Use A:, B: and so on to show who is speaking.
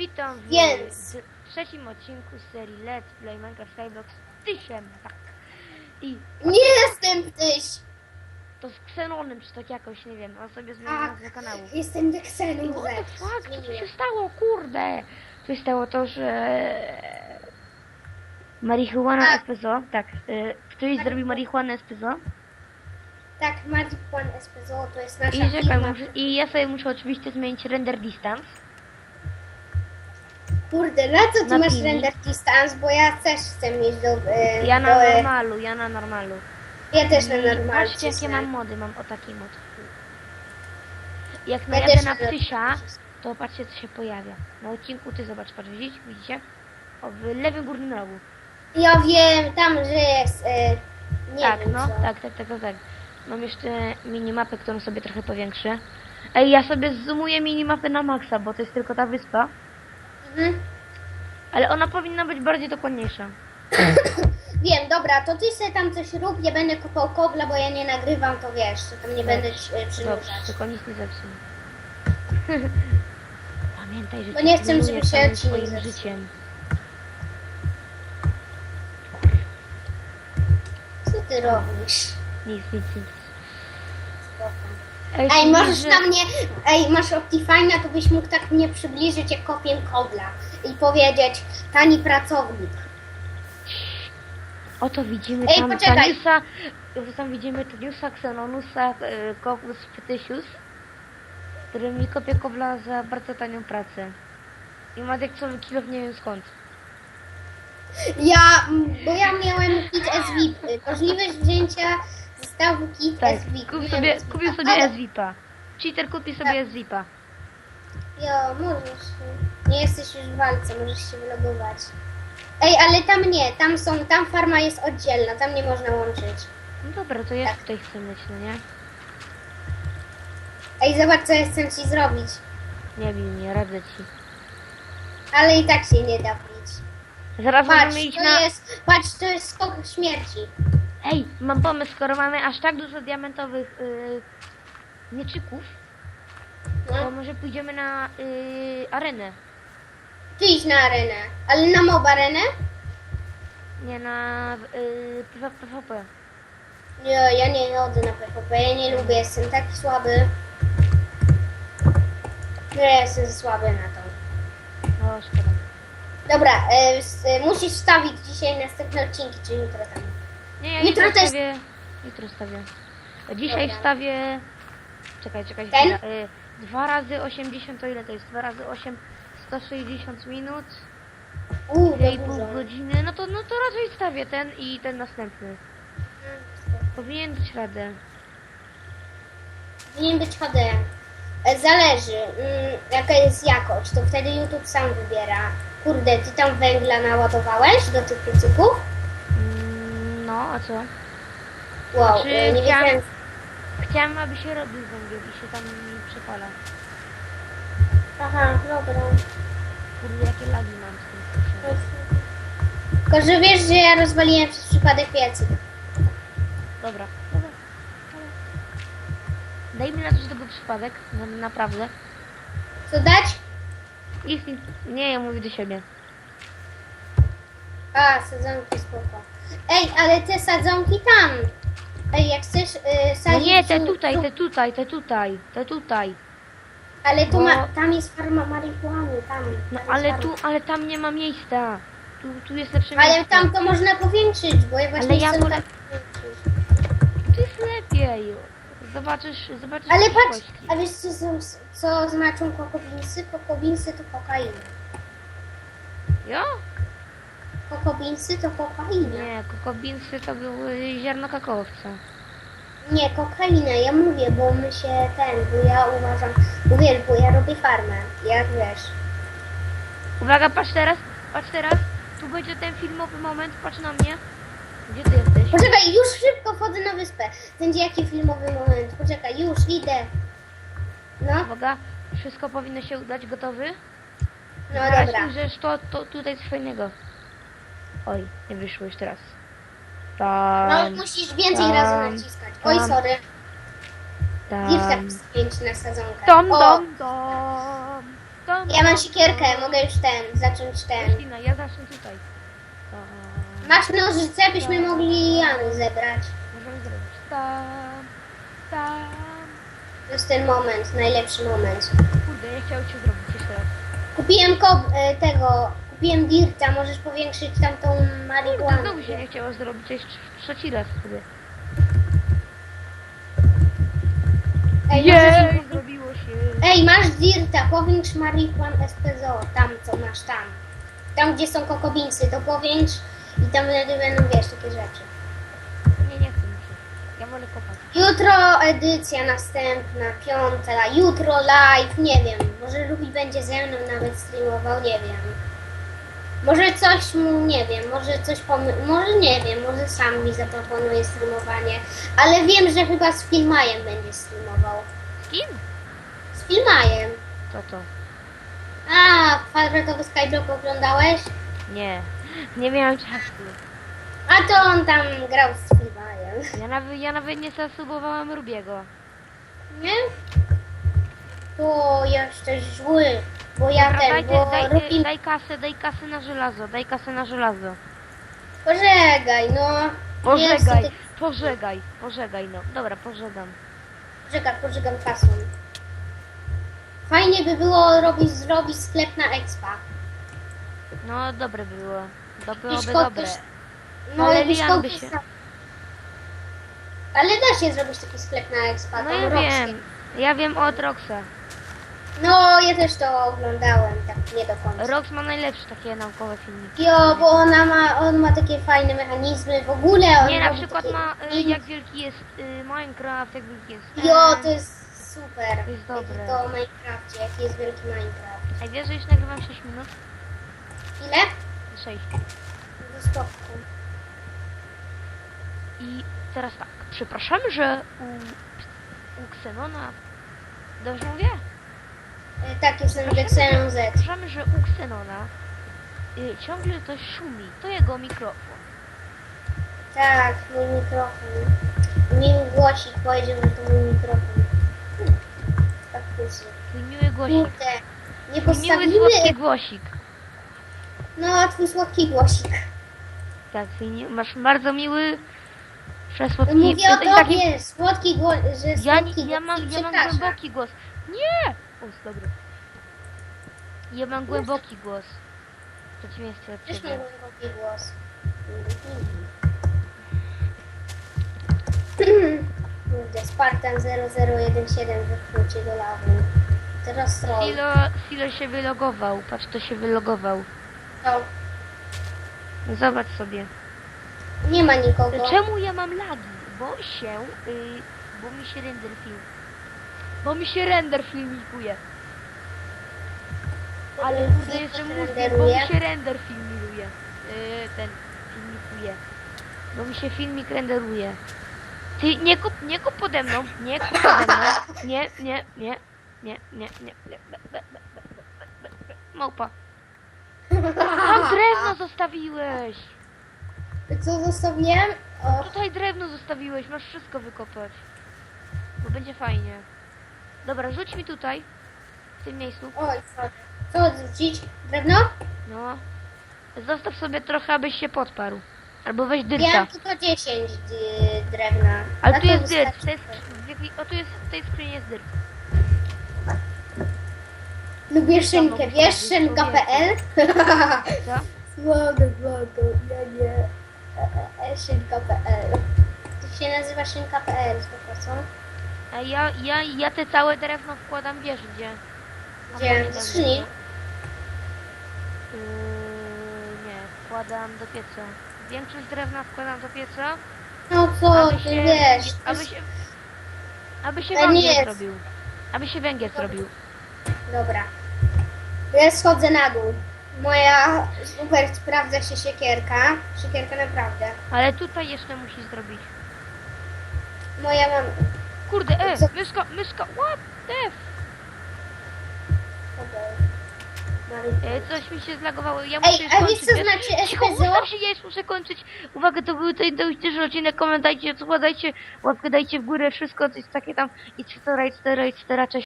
A: Witam w
B: Więc.
A: trzecim odcinku z serii Let's Play Minecraft Skyblock z Tysiem, tak. I
B: Nie jestem tyś!
A: to z Xenonem, czy tak jakoś, nie wiem, on sobie zmienił
B: Tak,
A: nazwę kanału.
B: jestem
A: I
B: Dexenem
A: what the fuck, co tu się stało, kurde? Tu się stało to, że... Marihuana
B: Tak.
A: SPZO, tak, y, ktoś zrobił marihuanę SPZO
B: Tak, Magic One SPZO to jest nasza
A: i czekaj,
B: firma.
A: muszę, i ja sobie muszę oczywiście zmienić render distance.
B: Kurde, na co ty
A: Na
B: masz
A: pilnik.
B: render distance? Bo ja też chcę mieć do... E,
A: Ja na
B: e,
A: normalu, ja na normalu.
B: Ja też na
A: I
B: normalu
A: Patrzcie jakie mam mody, mam o taki mod. Jak
B: Ja
A: najadę
B: też
A: na
B: na
A: ptysia, to patrzcie co się pojawia. Na odcinku ty zobacz, patrz, widzicie? Widzicie? O, w lewym górnym rogu.
B: Ja wiem, tam, że jest... E, nie
A: tak,
B: wiem
A: no,
B: co.
A: tak, tak, tak, tak, tak. Mam jeszcze minimapę, którą sobie trochę powiększę. Ej, ja sobie zoomuję minimapę na maksa, bo to jest tylko ta wyspa.
B: Mhm.
A: Ale ona powinna być bardziej dokładniejsza.
B: Wiem, dobra, to ty sobie tam coś rób, ja będę kopał kobla, bo ja nie nagrywam, to wiesz, to tam nie będę ci, e,
A: Dobrze,
B: przynurzać.
A: tylko nic nie zepsuł. Pamiętaj, że
B: Bo
A: cię
B: nie chcę,
A: pilnuję
B: żeby się
A: całym
B: odcinek
A: swoim
B: zepsuł.
A: życiem.
B: Co ty robisz?
A: Nic, nic, nic. Ej,
B: Ej, możesz
A: że-
B: na mnie, ej, masz Optifine'a, to byś mógł tak mnie przybliżyć, jak kopię kobla i powiedzieć, tani pracownik.
A: Oto widzimy
B: Ej,
A: tam
B: poczekaj.
A: Taniusa, tam widzimy Taniusa, Xenonusa, e, Kokus, Petysius, który mi kopie kobla za bardzo tanią pracę. I ma diaksowy kilo nie wiem skąd.
B: Ja, mm, bo ja miałem kit SVIP, y, możliwość wzięcia zestawu kit
A: Tak,
B: SVIP.
A: kup sobie, kupił sobie
B: ale-
A: SVIP-a. Cheater kupi sobie
B: Tak.
A: SVIP-a.
B: Jo, możesz. Nie jesteś już w walce, możesz się wylogować. Ej, ale tam nie, tam są, tam farma jest oddzielna, tam nie można łączyć.
A: No dobra, to ja
B: Tak.
A: tutaj chcę mieć, no nie?
B: Ej, zobacz co ja chcę ci zrobić.
A: Nie bij mnie, radzę ci.
B: Ale i tak się nie da bić.
A: Zaraz
B: Patrz,
A: możemy iść
B: to
A: na...
B: jest, patrz, to jest skok śmierci.
A: Ej, mam pomysł, skoro mamy aż tak dużo diamentowych yy, mieczyków, to
B: No.
A: może pójdziemy na yy, arenę.
B: Ty idź na arenę. Ale na mob arenę?
A: Nie na yy, PV- PvP.
B: Nie, ja nie chodzę na PvP, ja nie lubię, jestem taki słaby. No ja jestem słaby na to.
A: No szkoda.
B: Dobra, e, s- e, musisz wstawić dzisiaj następne odcinki, czy jutro tam.
A: Nie, ja
B: Jutro
A: jutro
B: też-
A: stawię. Jutro Dzisiaj
B: Dobra.
A: wstawię. Czekaj, czekaj.
B: Ten?
A: chwila. Y, 2 razy 80 to ile to jest? 2 razy 8 160 minut.
B: Uuu, to
A: 2,5
B: dużo.
A: godziny. No to no to raczej stawię ten i ten następny. Powinien dać radę.
B: Powinien być HD. E, Zależy, mm, jaka jest jakość, to wtedy YouTube sam wybiera. Kurde, ty tam węgla naładowałeś do tych piecyków?
A: No, a co?
B: Wow,
A: Znaczy,
B: e, nie
A: chciałam-
B: wiedziałem.
A: Chciałem, aby się robił węgiel i się tam przepala.
B: Aha, dobra.
A: Kurde, jakie lagi mam z tym proszę.
B: Tylko, że wiesz, że ja rozwaliłem przez przypadek piecyk.
A: Dobra, dobra. dobra. Dajmy na to był przypadek. No, naprawdę.
B: Co dać?
A: Nic. Nie, ja mówię do siebie.
B: A, sadzonki spoko. Ej, ale te sadzonki tam. Ej, jak chcesz y,
A: No
B: sadzić...
A: nie, te
B: tu-
A: tutaj,
B: tu-
A: te tutaj, te tutaj, te tutaj.
B: Ale tu
A: bo-
B: ma, tam jest farma marihuany, tam.
A: No
B: tam jest
A: ale
B: farma.
A: tu, ale tam nie ma miejsca. Tu, tu jest lepsze
B: Ale
A: miejsce.
B: tam to można powiększyć, bo ja właśnie
A: Ale ja
B: chcę
A: wolę-
B: tak powiększyć.
A: Tu jest lepiej. Zobaczysz, zobaczysz
B: Ale patrz,
A: przyszłości.
B: a wiesz co, co, co znaczą kokobinsy? Kokobinsy to kokaina.
A: Jo?
B: Kokobinsy to kokaina.
A: Nie, kokobinsy to były ziarno kakaowca.
B: Nie, kokaina, ja mówię, bo my się ten, bo ja uważam, bo ja robię farmę, jak wiesz.
A: Uwaga, patrz teraz, patrz teraz. Tu będzie ten filmowy moment, patrz na mnie. Gdzie ty jesteś?
B: Poczekaj, już szybko wchodzę na wyspę. Będzie jaki filmowy moment. Poczekaj, już idę. No,
A: Uwaga, wszystko powinno się udać, gotowy?
B: no
A: Zaraz
B: dobra.
A: ujrzysz to, to tutaj coś fajnego. Oj, nie wyszło już teraz. Tam,
B: No, musisz więcej
A: tam,
B: razy naciskać. Oj,
A: tam,
B: sorry.
A: tam,
B: tak spięć na sadzonkę.
A: Dom,
B: O,
A: dom, dom. tam.
B: Ja mam siekierkę, mogę już ten, zacząć ten.
A: Roślina, ja zacznę tutaj. O,
B: Masz nożyce, byśmy mogli Janu zebrać.
A: możemy zrobić tam, tam.
B: To jest ten moment, najlepszy moment.
A: Kurde, nie chciał cię zrobić jeszcze raz.
B: Kupiłem ko- e, tego, kupiłem Dirta, możesz powiększyć tamtą
A: Kurde,
B: marihuanę.
A: znowu się nie chciało zrobić, jeszcze trzeci raz sobie.
B: Ej,
A: Jej,
B: możesz-
A: zrobiło się.
B: Ej, masz Dirta, powiększ marihuan SPZO, tam co masz tam. Tam gdzie są kokobinsy, to powiększ i tam wtedy będą, wiesz, takie rzeczy.
A: Nie, nie chcę mi się. Ja wolę kopać.
B: Jutro edycja następna, piąta, jutro live, nie wiem. Może Ruby będzie ze mną nawet streamował, nie wiem. Może coś mu, nie wiem, może coś pomy... może nie wiem, może sam mi zaproponuje streamowanie. Ale wiem, że chyba z Filmajem będzie streamował.
A: Z kim?
B: Z Filmajem.
A: Co to?
B: A, kwadratowy Skyblock oglądałeś?
A: Nie. Nie miałem czasu.
B: A to on tam grał z Filmajem.
A: Ja nawet, ja nawet nie zasubowałem Rubiego.
B: Nie? To jesteś zły, bo ja
A: Dobra,
B: ten,
A: dajcie,
B: bo
A: daj,
B: Rubi...
A: daj kasę, daj kasę na żelazo, daj kasę na żelazo.
B: Pożegaj, no.
A: Pożegaj, pożegaj, pożegaj, no. Dobra, pożegam.
B: Pożegam, pożegam kasą. Fajnie by było robić, zrobić sklep na expa.
A: No, dobre było. To byłoby
B: Jakiś
A: dobre.
B: No
A: Ale Lian by się-
B: Ale da się zrobić taki sklep na expa,
A: No ja wiem. Ja wiem od Roxa.
B: No, ja też to oglądałem, tak nie do końca.
A: Rox ma najlepsze takie naukowe filmiki.
B: Jo, bo ona ma, on ma takie fajne mechanizmy, w ogóle on
A: Nie, na
B: robi
A: przykład
B: takie
A: ma, y, jak wielki jest y, Minecraft, jak wielki jest...
B: Jo, to jest super.
A: To jest dobre.
B: To o Minecrafcie, jaki jest wielki Minecraft.
A: A wiesz, że już nagrywam 6 minut?
B: Ile?
A: 6.
B: No spoko.
A: I teraz tak, przepraszamy, że u, u Xenona... Dobrze mówię?
B: E, Tak, jestem Dexenon Z.
A: Że u Xenona y, ciągle coś szumi. To jego mikrofon.
B: Tak, mój mikrofon. Miły głosik powiedział, że to mój mikrofon. Hmm, Faktycznie.
A: Twój miły głosik.
B: Kurde, nie
A: Twój miły, słodki
B: postawimy...
A: głosik.
B: No, a twój słodki głosik.
A: Tak, twój mi- masz bardzo miły, przesłodki...
B: Mówię o
A: taki-
B: tobie, słodki głos, że
A: Ja,
B: słodki
A: ja, mam, ja mam głęboki głos. Nie! O, jest dobry. Ja mam głęboki głos. W przeciwieństwie od
B: Też mam
A: ciebie.
B: głęboki głos. Kurde, Spartan 0017 wypchnął cię do lawy. Teraz troll.
A: Silo, Silo się wylogował. Patrz, to się wylogował.
B: No,
A: Zobacz sobie.
B: nie ma nikogo.
A: Czemu ja mam lagi? Bo się, y, bo mi się render film, bo mi się render filmikuje. Ale kurde
B: się
A: mówię, bo mi się render filmikuje. Y, ten filmikuje. Bo mi się filmik renderuje. Ty nie kup, nie kup pode mną, nie kup pode mną. Nie, nie, nie, nie, nie, nie, nie. Be. Małpa. Tam drewno zostawiłeś.
B: Co zostawiłem?
A: Tutaj drewno zostawiłeś, masz wszystko wykopać. Bo będzie fajnie. Dobra, rzuć mi tutaj. W tym miejscu.
B: oj, co? Co odrzucić? Drewno?
A: No. Zostaw sobie trochę, abyś się podparł. Albo weź dyrta.
B: Miałem tylko 10 dy- drewna.
A: Ale
B: Na
A: tu
B: to
A: jest dyrt.
B: wystarczy.
A: To jest, w jakiej- o, tu jest, w tej skrzyni jest dyrt.
B: Lubię szynkę, wiesz? Szynka.pl?
A: Co?
B: Słago, ja nie. E, e, e, Szynka.pl To się nazywa szynka.pl, spoko, co?
A: A ja, ja, ja te całe drewno wkładam, wiesz gdzie? A
B: Gdzie?
A: może
B: skrzyni?
A: Yy, nie, wkładam do pieca. Większość drewna wkładam do pieca.
B: No co,
A: aby
B: ty
A: się,
B: wiesz.
A: aby się, aby się węgiel
B: jest.
A: zrobił. Aby się węgiel zrobił.
B: Dobra. Ja schodzę na dół. Moja super sprawdza się siekierka. Siekierka naprawdę.
A: Ale tutaj jeszcze musisz zrobić.
B: Moja mam.
A: Kurde, e,
B: Co?
A: myszka, myszka, what the f... E, coś mi się zlagowało, ja muszę
B: Ej,
A: już
B: a
A: kończyć,
B: wiesz co
A: wiesz?
B: znaczy
A: Cicho,
B: SPZO?
A: ustaw się, ja już muszę kończyć. Uwaga, to był ten dość duży odcinek, dajcie, łapkę dajcie w górę, wszystko, coś takie tam i 4, 4, 4, cześć.